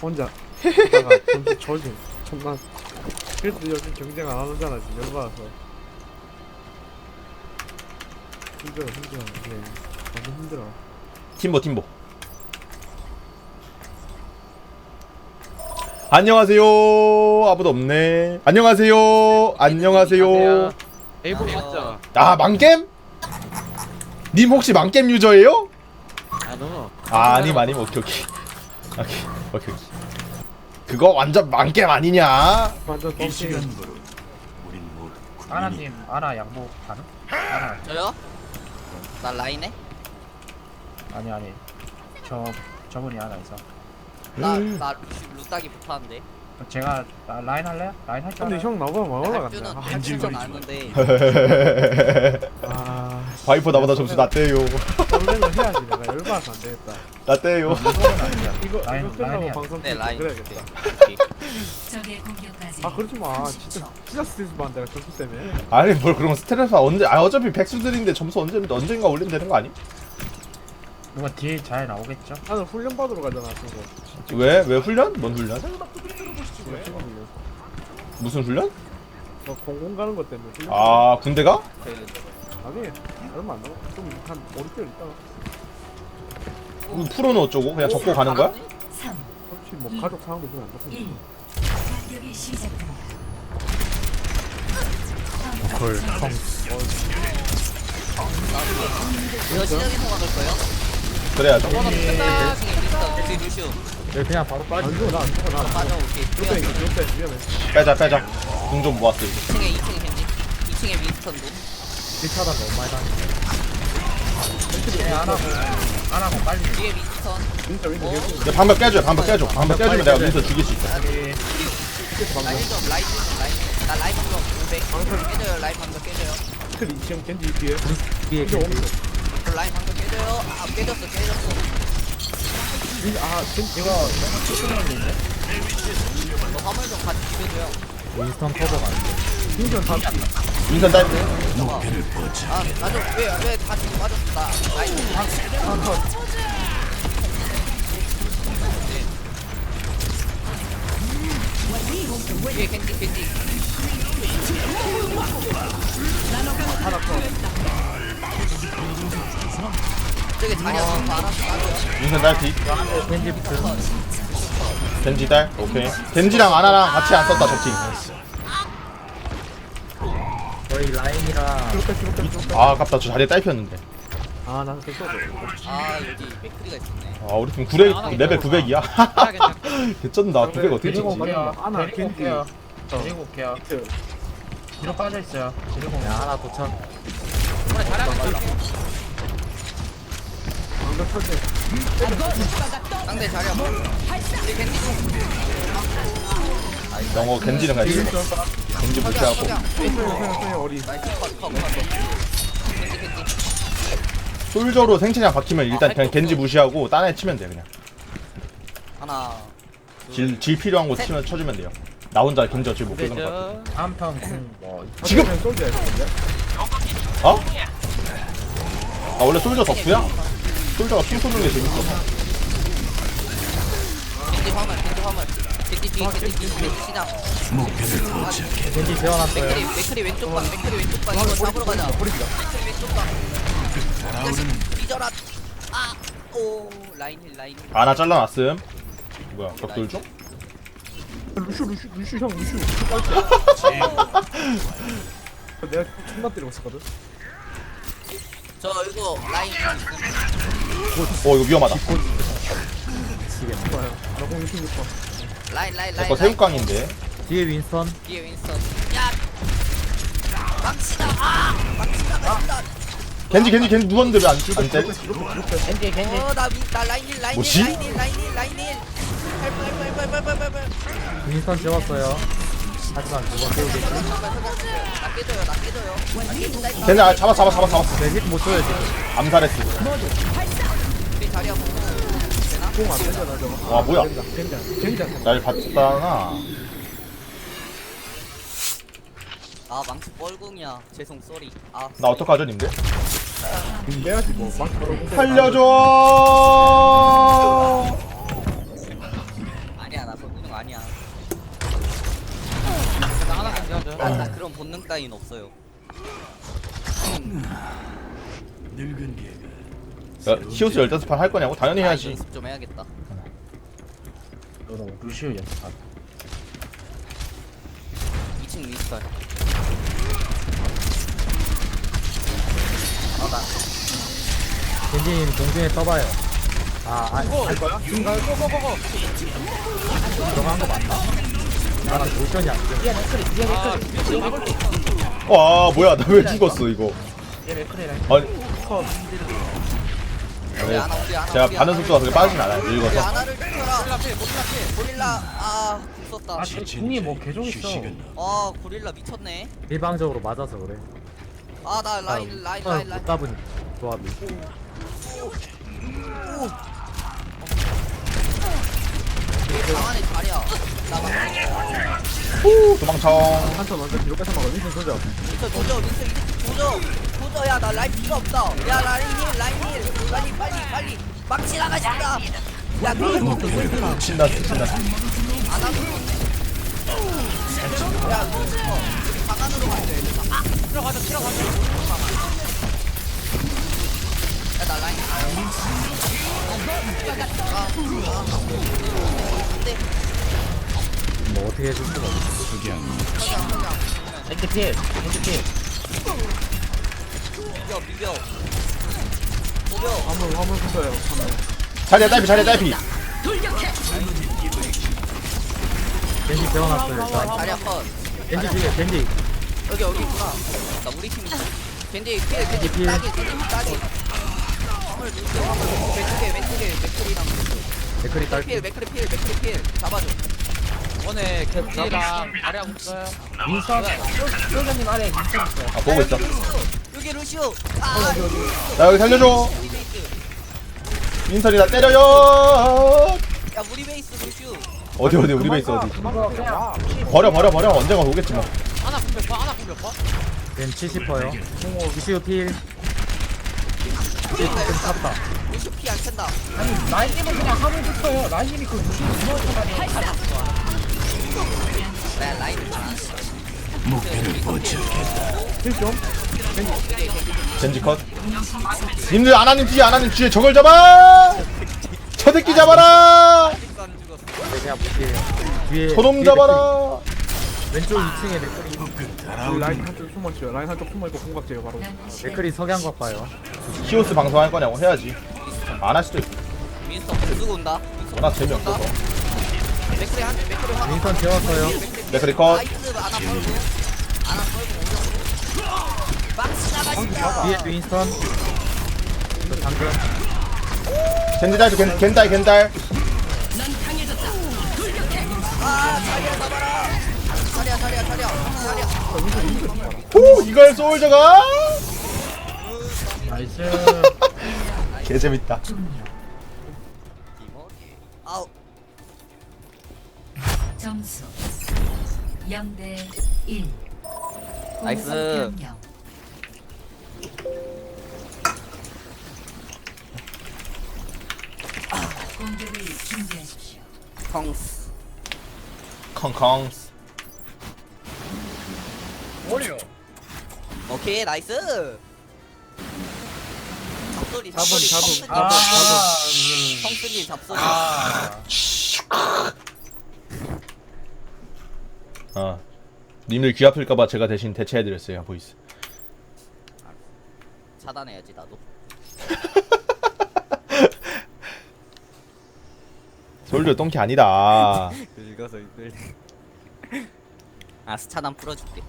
혼자 저지 존나 그래도 요즘 경쟁 안 하잖아 지금 열받아서. 힘들어 힘들어. 네. 너무 힘들어. 팀보 팀보. 안녕하세요. 아무도 없네. 안녕하세요. 안녕하세요. 에이블 맞잖아 아 망겜? 님 혹시 망겜 유저예요? 아너. 아 아님 아님 오케이 오케이 오케이 오케이 오케이 그거 완전 망겜 아니냐 완전 똥개 아나님 아나 양보 가능? 아나 저요? 나 라인해? 아니 아니 저 저분이 아나 있어 나, 음. 나 루따기 못하는데 제가 나, 라인 할래요? 라인 할줄 근데 알아요? 형 나보다 막할 올라갔네 할 줄은 아는데 아 바이퍼 나보다 점수 낮대요 원래는 해야지 내가 열받아서 안 되겠다 낮대요 이거 라인, 이거 끝나고 라인이야. 방송 네좀 라인 그래야겠다. 적의 공격까지 아 그러지 마 진짜 진짜 스트레스 받는 내가 점수 때문에 아니 뭘 그런 스트레스 언제 아 어차피 백수들인데 점수 언제 언젠가 올리면 되는 거 아니? 누가 딜잘 나오겠죠? 나는 훈련 받으러 가잖아 친구 왜? 왜 훈련? 뭔 훈련? 무슨 훈련? 너 공공 가는 것 때문에 훈련 아 군대가? 그, 아니 얼마 안 남아 좀한 5, 6개월 있다가. 그럼 프로는 어쩌고? 그냥 접고 가는 거야? 3, 혹시 뭐 가족 상황도 별로 안1 좋거든 공격이 시작됩니다. 이거 시작에서 막을 거예요? 그래야죠 번호 끝나 그네 그냥 바로 안 나안 죽어 나안 빠져 위험해 빼자 빼자. 궁 좀 모았어 이제. 2층에 2층에 햄지 2층에 윈스턴도 1차단 너무 많이 당했네. 네 안하고 안 하고 빨리. 뒤에 윈스턴. 윈도 어? 계속 야, 방벽 깨줘 방벽 깨줘. 방벽 깨주면 내가 윈서 죽일 수 있어. 아니 라인 좀 라인 좀 라인 나 라인 방금 500 깨져요 라인 방금 깨져요. 클 2층 겐지 뒤에. 뒤에 오면 저 라인 방금 깨져요. 아 깨졌어 깨졌어. 윈- 아 겐지 이거 너무 치수는데 너 화물 좀 같이 비벼줘요. 윈스턴 커버가 안돼 윈선 다 윈선 딸아 나도 왜왜다 지금 맞았어 나 라인 뒤에 겐지 겐지 저기 자리 한번 알아서 따줘요 윈선 딸피 겐지 붙은 겐지 딸? 오케이. 겐지랑 아나랑 같이 안 썼다 적팀 저희 라인이랑 아 아깝다. 저 자리에 딸피였는데. 아 나는 계속 아 여기 맥크리가 있었네. 아 우리 팀 900 레벨 900이야? 개쩐다. 900 어떻게 데리고 찍지? 아나, 데리고 겐지. 올게요 데리고 올게요 뒤로 빠져있어요. 데리고 오면 하나 도착. 방금 철제 상대 자리 한번 뒤에 겐지 좀. 영어 겐지는 같이 겐지 무시하고. 어리 솔저로 생체장 박히면 일단 그냥 겐지 무시하고 딴 애 치면 돼 그냥. 하나 질, 질 필요한 거 치면 쳐주면 돼요. 나 혼자 겐지 어차피 못 끄는 거 같아 한편 궁뭐 지금! 솔져 했는데? 어? 아 원래 솔저 덕후야? 솔저가 춤 쏘는 게 재밌어. 겐지 화물 겐지 화물 겐지 뒤에 겐지 뒤에 겐지 시장 겐지 재워놨어요. 맥크리 맥크리 왼쪽 방 맥크리 왼쪽 방. 이거 잡으러 가자. 맥크리 왼쪽 방. 자식 삐져라. 아 오 라인 힐 라인 힐. 아 나 잘라놨음. 뭐야 벽돌 중? 루슈 루슈 루슈 형 루슈. 내가 존나 때리고 있었거든. 저 이거 라인 어 이거 위험하다. 좋아요 나공 26번 라인 라인 라인 라인. 새우깡인데. 뒤에 윈스턴. 뒤에 윈스턴. 야. 망치다. 아 망치다 망치다 겐지 겐지 겐지 누웠는데 왜안 안 때려? 겐지 겐지. 어나 나 라인 힐 라인 뭐지? 힐 라인 힐 라인 힐 라인 힐 헬프 헬프 헬프 헬프 헬프 헬프 윈스턴 재웠어요. 하지만 두번 깨우겠지. 나 깨져요 나 했다 겐지 아 잡아 잡아 잡아 잡아 내힐못 줘야지 암살했어. 우리 자리 한번 되나? 공안 되잖아 저거 와 뭐야 날 봤다나 아 망치 뻘궁이야. 죄송 쏘리. 아 나 어떡하죠 님들? 내야지 뭐막 바로 공대 살려줘! 아니야 나 본능 아니야. 나 하나 공개하자 나, 나 그런 본능 따윈 없어요. 야, 히오스 15판 할 거냐고? 당연히 아, 해야지. 연습 좀 해야겠다. 너너 루시오 연습하자 2층 윈스턴. 아, 나 겐지님 공중에 떠봐요 아 아니 할 거야? 들어간 거 맞나? 아 모션이 안 돼. 와, 뭐야, 나 왜 죽었어, 이거. 얘 맥크리라 아니, 우리 우리 하나. 제가 우리 반응. 속도가 그렇게 빠르진 않아요, 우리 늙어서. 하나를 지켜라. 고릴라 아. 아 궁이 뭐 개종 있어 아, 고릴라 미쳤네. 일방적으로 맞아서 그래 아, 나 아, 라인 라인 아, 라인 라인. 못 잡은 조합이 우리 방 안에 자리야. 나 막. 후, 도망쳐. 한턴 완전 뒤로 뺏어 먹어 윈슨 소자 윈서 조져 이제 조져 조져 야나 라인 필요 없다 야 라인 힐 라인 막 지나가신다. 야 그거 신났어. 안 하고 야 윈서 방 안으로 가야 돼. 얘들. 아 들어가자 들어가자. 야 나 라인 가요. 아, 뭐 어떻게 해줄 수가 없어. 서장 서장 겐지 필 겐지 필 비벼 비벼 비벼 화물 화물 붙어요 화물 자리야, 딸피, 자리야, 딸피. 겐지 재워놨어요 일단 자리야 컷 겐지 뒤에 겐지 여기 여기 있구나. 나 우리 팀 겐지 필 겐지 겐지 필. 따기 겐지 따기. 화물 누르세요. 화물 왼쪽에 왼쪽에 맥크리랑 맥크리 딸필 맥크리 필 맥크리 필 잡아줘. 오늘 겐지랑 아래하고 있어요. 민선 소장님 아래 민선 있어요 아, 보고 있어. 여기 루시오. 아 나 여기 살려줘. 우리 베이스. 민설이 나 때려요. 야 우리 베이스 루시오. 어디, 어디, 우리 베이스 어디. 버려, 버려, 버려. 언젠가 오겠지 뭐. 하나 공몇 번, 하나 공몇 번. 겐 70퍼요 루시오 필 루시오 피안 찬다. 아니 라인님은 그냥 하면 붙어요 라인님이 그 루시오 나 라인 다. 힐좀 젠지 컷. 님들 아나님 뒤에, 아나님 뒤에 저걸 잡아! 저 새끼 잡아라! 그냥 볼게요 뒤에 저놈 잡아라! 왼쪽 2층에 맥크리 우리 라인 한쪽 숨어 있어요 라인 한쪽 숨어 있고 공각 제요 바로 맥크리 석양각 봐요 히오스 방송할 거냐고 해야지. 안 할 수도 있고. 윈스턴 쓰고 온다. 윈스턴 워낙 온다. 재미없어서. 맥크리 한 맥크리 한. 윈선 재웠어요 맥크리 컷. 나이스 아나 걸고 뒤에 윈선 저 당근 젠지 딸피, 겐. 아 자리야 자리야 자리야 자리야 자리야 후, 이걸 소울저가? 나이스 개재밌다. 아우 점수 0대 1 나이스. 공격을 준비하십시오 컹스 컹컹. 오케이 나이스 잡소리 잡음, 잡소리 잡음. 아, 성스님 잡소리 아. 님들 귀 아플까봐 제가 대신 대체해드렸어요, 보이스. 차단해야지 나도 소울저 똥키 아니다. 긁어서 이끌 아 스 차단 풀어줄게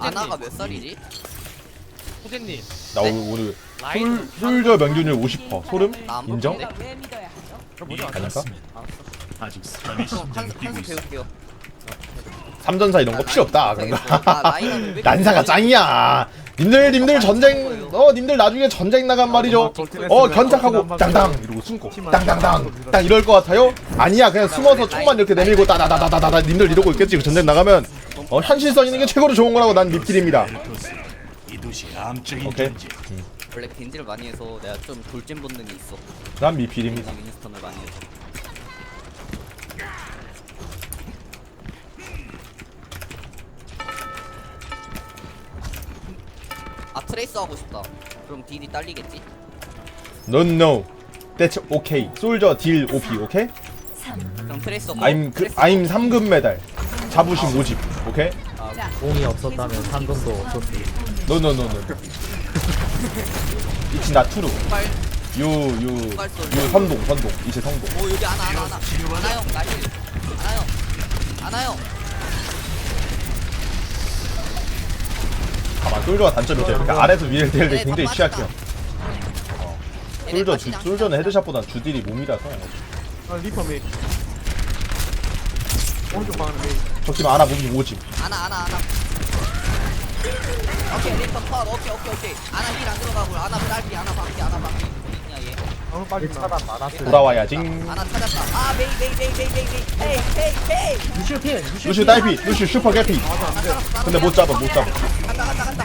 아나가 몇 살이지? 호재님, 나 오늘, 오늘 라인 솔, 솔저 명균율 50%. 소름? 나안 인정? 바쁜데? 아닐까? 아직 어, 사람이 뛰고 있어. 3전사 이런 거 아, 필요 없다 그런 거. 난사가 짱이야. 님들 님들 전쟁 어 님들 나중에 전쟁 나간 아, 말이죠. 어 견착하고 땅땅 이러고 숨고. 땅땅땅 딱 이럴 것 같아요? 아니야 그냥 숨어서 총만 이렇게 내밀고 따다다다다다 님들 이러고 있겠지 그 전쟁 나가면? 어 현실성 있는 게 최고로 좋은 거라고 난 밉길입니다. 오케이. 존재. 음. 딘지를 많이 해서 내가 좀 돌진 본능이 있어. 난 벤지 밉길입니다 윈스턴을 많이 해서. 아 트레이스 하고 싶다 그럼 딜이 딸리겠지? No no. That's okay. 솔저 딜 OP 오케이? 그럼 트레이서 고, I'm 그, I'm 3금 메달. 자부심 모집. 오케이? 아, 공이 없었다면 상금도 없었지. No no no no. It's not true. 선동 선동 이제 선동. 오 여기 안아 안아 안아 안아요 나이 안아요 안아요 솔저가 단점이죠. 이렇게 그러니까 아. 아래에서 위를 때릴 때 네, 굉장히 취약해요. 네, 솔저, 네, 주, 솔저는 헤드샷보단 주딜이 몸이라서. 아, 리퍼 메이. 오른쪽 방 메이. 적팀 아나 몸이 오지. 아나 아나 아나. 오케이 리퍼 컷 오케이 오케이 오케이. 아나 힐안 들어가고 아나 딸기 아나 방기 아나 방기. 아, 돌아와야지. 아, 베이, 메이 메이 메이 메이 헤이 헤이 헤이. 루시오 피. 루시오 딸피, 루시오 슈퍼 개피. 아, 근데 못 잡아, 못 잡아. 간다 간다 간다.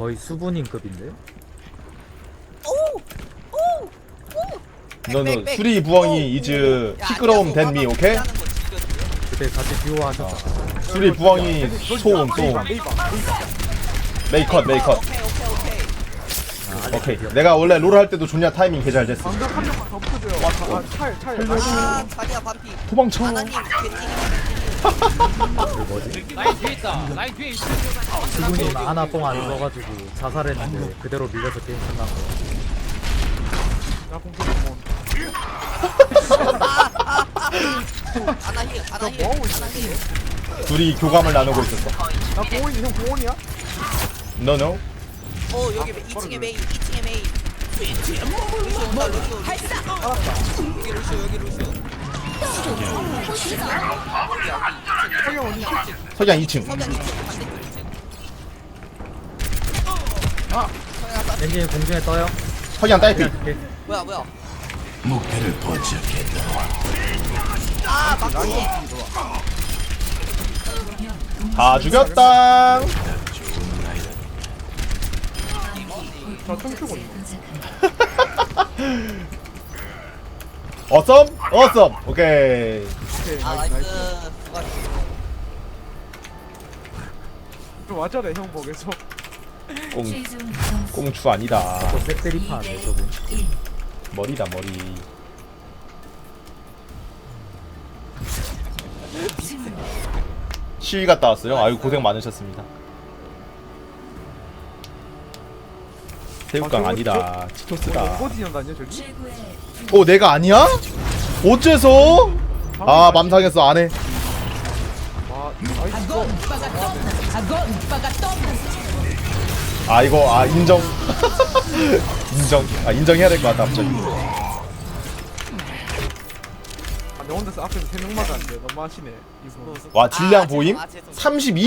거의 수분인급인데? 오! 오! 너너 백, 백. 수리 부엉이 이즈 야, 시끄러움 된미 화면 오케이? 그때 같이 듀오 하셨잖아. 수리 부엉이 소음 소음 메이컷 메이컷 오케이 오케이 오케이 오케이. 내가 원래 롤 할 때도 존냐 타이밍 개잘 됐어. 방금 한 명만 더 붙여줘요. 아 차일 차일 아 자리야 반피. 도망쳐. 아나님 겐지 그 뭐지? 라인 뒤에 있다. 라인 뒤에 있어. 수분이 하나 뽕안 써가지고 자살했는데 그대로 밀려서 게임 끝난 거나 공포 아나 힐 아나 힐 뭐하고 아나 힐. 둘이 교감을 나누고 있었어. 나 공원이 형 공원이야? 너너 어 여기 2층에 메인 2층에 메인. 루시오 온다. 루시오 루시오 여기 루시오 여기 루시오 석양 2층. 서변 2층 반대쪽 2층 엔진 공중에 떠요? 석양 딸피. 뭐야 뭐야? 목표를 포착했다. 아 막지 다 죽였다. 저총 큐고 어 썸 어썸 오케이 오케이 아 나이스. 나이스. 나이스 수고하셨어 좀 와줘래 형 보게서 꽁 꽁추 아니다. 또 색드리파네 저분. 1. 머리다 머리. 시위 갔다 왔어요? 아유 고생 많으셨습니다 새우깡 아니다. 치토스다. 어디 지나다녀 저기? 최고의 어 내가 아니야? 어째서? 아 맘상했어 안해. 아 나이스. 아 이거 아 인정. 인정. 아 인정해야 될 것 같다 갑자기. 아, 내 혼자서 앞에서 세 명 맞았는데 너무 하시네 와 질량 아, 보임? 죄송, 아, 죄송.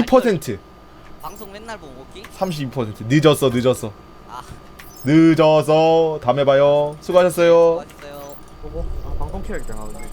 32% 방송 맨날 보고 올게 32% 늦었어 늦었어. 아 늦어서 다음에 봐요. 수고하셨어요. 수고하셨어요. 보고? 아 방송 켜야겠다 나 근데